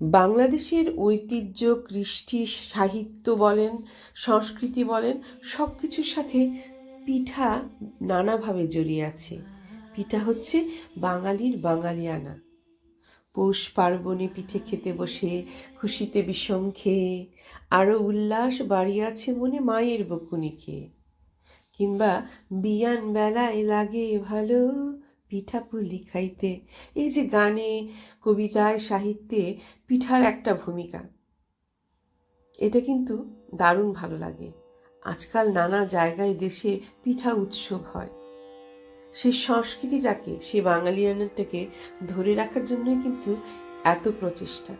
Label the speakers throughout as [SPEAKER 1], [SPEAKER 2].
[SPEAKER 1] বাংলাদেশের ঐতিহ্য, কৃষ্টি, সাহিত্য বলেন, সংস্কৃতি বলেন সব কিছুর সাথে পিঠা নানাভাবে জড়িয়ে আছে। পিঠা হচ্ছে বাঙালির বাঙালিয়ানা। পৌষ পার্বণে পিঠে খেতে বসে, খুশিতে বিষম খেয়ে আরও উল্লাস বাড়িয়াছে মনে মায়ের বকুনি খেয়ে কিংবা বিয়ান বেলায় লাগে ভালো পিঠা পুলি খাইতে এই যে গানে, কবিতায়, সাহিত্যে পিঠার একটা ভূমিকা। এটা কিন্তু দারুণ ভালো লাগে। আজকাল নানা জায়গায় দেশে পিঠা উৎসব হয়। সেই সংস্কৃতিটাকে সেই বাঙালিয়ানাটাকে ধরে রাখার জন্যই কিন্তু এত প্রচেষ্টা।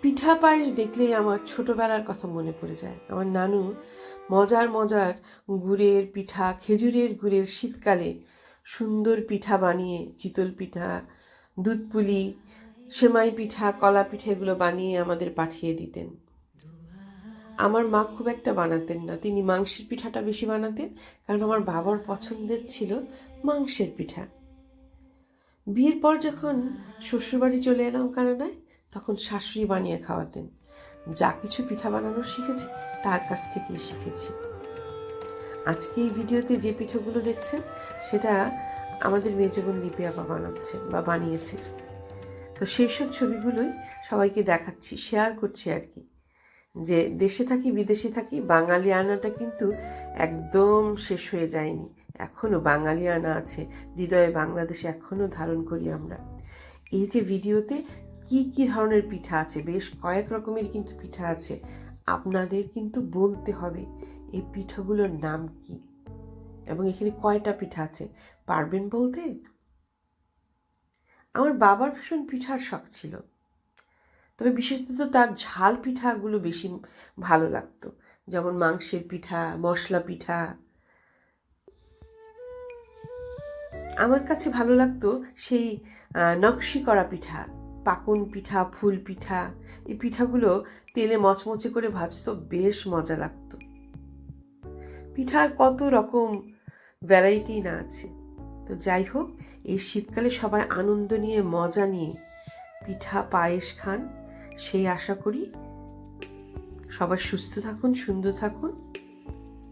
[SPEAKER 1] পিঠা পায়েস দেখলেই আমার ছোটবেলার কথা মনে পড়ে যায়। আমার নানু মজার মজার গুড়ের পিঠা, খেজুরের গুড়ের শীতকালে সুন্দর পিঠা বানিয়ে, চিতল পিঠা, দুধ পুলি, সেমাই পিঠা, কলা পিঠা এগুলো বানিয়ে আমাদের পাঠিয়ে দিতেন। আমার মা খুব একটা বানাতেন না। তিনি মাংসের পিঠাটা বেশি বানাতেন, কারণ আমার বাবার পছন্দের ছিল মাংসের পিঠা। বিয়ের পর যখন শ্বশুরবাড়ি চলে এলাম কানাডায়, তখন শাশুড়ি বানিয়ে খাওয়াতেন। যা কিছু পিঠা বানানো শিখেছি, তার কাছ থেকেই শিখেছি। আজকে এই ভিডিওতে যে পিঠাগুলো দেখছেন, সেটা আমাদের মেজবোন লিপি আপা বানাচ্ছে বা বানিয়েছে। তো সেই সব ছবিগুলোই সবাইকে দেখাচ্ছি শেয়ার করছি আর কি। যে দেশে থাকি, বিদেশে থাকি, বাঙালি আনাটা কিন্তু একদম শেষ হয়ে যায়নি। এখনও বাঙালি আনা আছে, হৃদয়ে বাংলাদেশে এখনও ধারণ করি আমরা। এই যে ভিডিওতে কি কি ধরনের পিঠা আছে, বেশ কয়েক রকমের কিন্তু পিঠা আছে, আপনাদের কিন্তু বলতে হবে। এই পিঠাগুলোর নাম কি? এবং এখানে কয়টা পিঠা আছে? পারবেন বলতে? আমার বাবার ভীষণ পিঠার শখ ছিল। তবে বিশেষত তার ঝাল পিঠাগুলো বেশি ভালো লাগতো। যেমন মাংসের পিঠা, মশলা পিঠা। আমার কাছে ভালো লাগতো সেই নকশি করা পিঠা, পাকন পিঠা, ফুল পিঠা। এই পিঠাগুলো তেলে মচমচে করে ভাজতো বেশ মজা লাগতো। পিঠার কত রকম ভ্যারাইটি না আছে। তো যাই হোক, এই শীতকালে সবাই আনন্দ নিয়ে, মজা নিয়ে পিঠা পায়েস খান। সেই আশা করি সবাই সুস্থ থাকুন, সুন্দর থাকুন।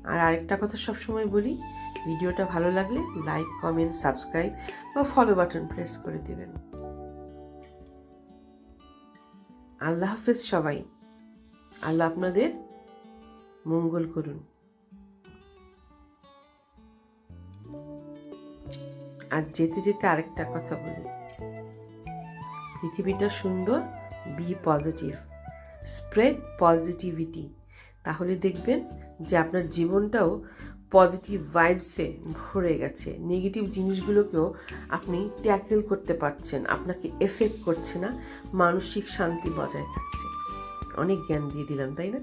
[SPEAKER 1] আর আরেকটা কথা সবসময় বলি, ভিডিওটা ভালো লাগলে লাইক কমেন্ট সাবস্ক্রাইব বা ফলো বাটন প্রেস করে দেবেন। আল্লাহ হাফেজ সবাই। আল্লাহ আপনাদের মঙ্গল করুন। আর যেতে যেতে আরেকটা কথা বলি। পৃথিবীটা সুন্দর বি পজিটিভ স্প্রেড পজিটিভিটি তাহলে দেখবেন যে আপনার জীবনটাও পজিটিভ ভাইবসে ভরে গেছে। নেগেটিভ জিনিসগুলোকেও আপনি ট্যাকেল করতে পারছেন, আপনাকে এফেক্ট করছে না, মানসিক শান্তি বজায় থাকছে। অনেক জ্ঞান দিয়ে দিলাম, তাই না?